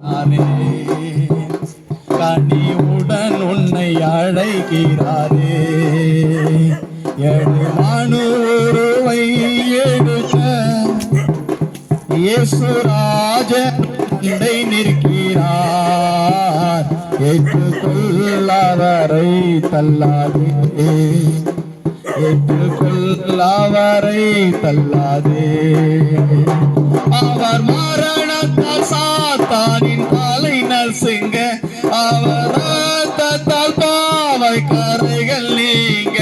நானே கனிவுடன் உன்னை அழைக்கிறாரே ஏழு மனுருவை எடுத்த இயேசுராஜன் அண்டை நிற்கிறார். ஏற்றுக்கொள்ளவரை தள்ளாதே. ஏற்றுக்கொள்ளவரை தள்ளாதே. அவர் அவர் ரத்தத்தால் பாவை கரைகள் நீங்க.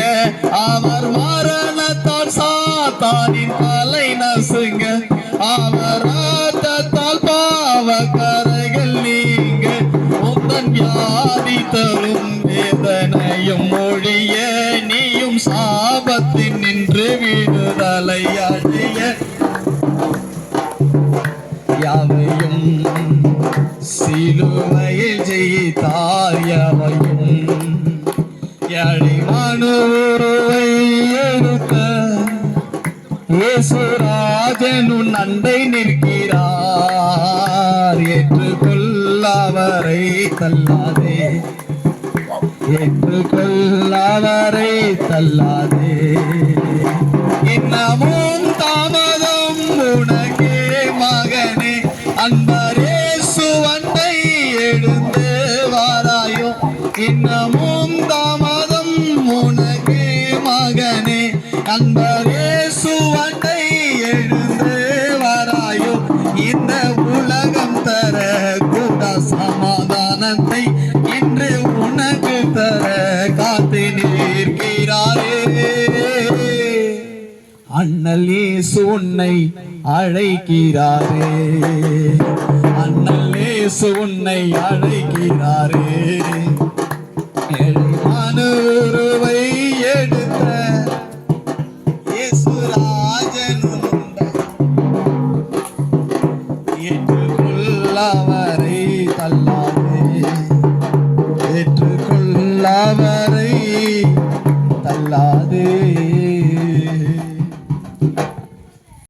அவர் மரணத்தால் சாத்தானின் தலை நசுங்க. அவர் ரத்தத்தால் பாவ கரைகள் நீங்க. உந்தன் வியாதி தரும் வேதனையும் மொழிய நீயும் சாபத்தின் நின்று விடுதலை அழிய யாவையும் யாழிமானூருவை எடுத்த நிற்கிறார். என்று நிற்கிறார் தள்ளாதே. என்று ஏற்றுக்கொள்ளவரை தள்ளாதே. இன்னமும் தாமதம் உனக்கே மகனே. அன்பரே சுவண்டை எழுந்து வாராயோ. இன்னமும் மகனே அன்பரே சுவண்டை எழுந்து வராயோ. இந்த உலகம் தர கூட சமாதானத்தை இன்று உனக்கு தர காத்து நிற்கிறாரே. அண்ணல் இயேசு உன்னை அழைக்கிறாரே. அண்ணல் இயேசு உன்னை அழைக்கிறாரே. ஏசுராஜனுண்ட ஏற்றுக்கொள்ளவரை தள்ளாதே. ஏற்றுக்கொள்ளவரை தள்ளாதே.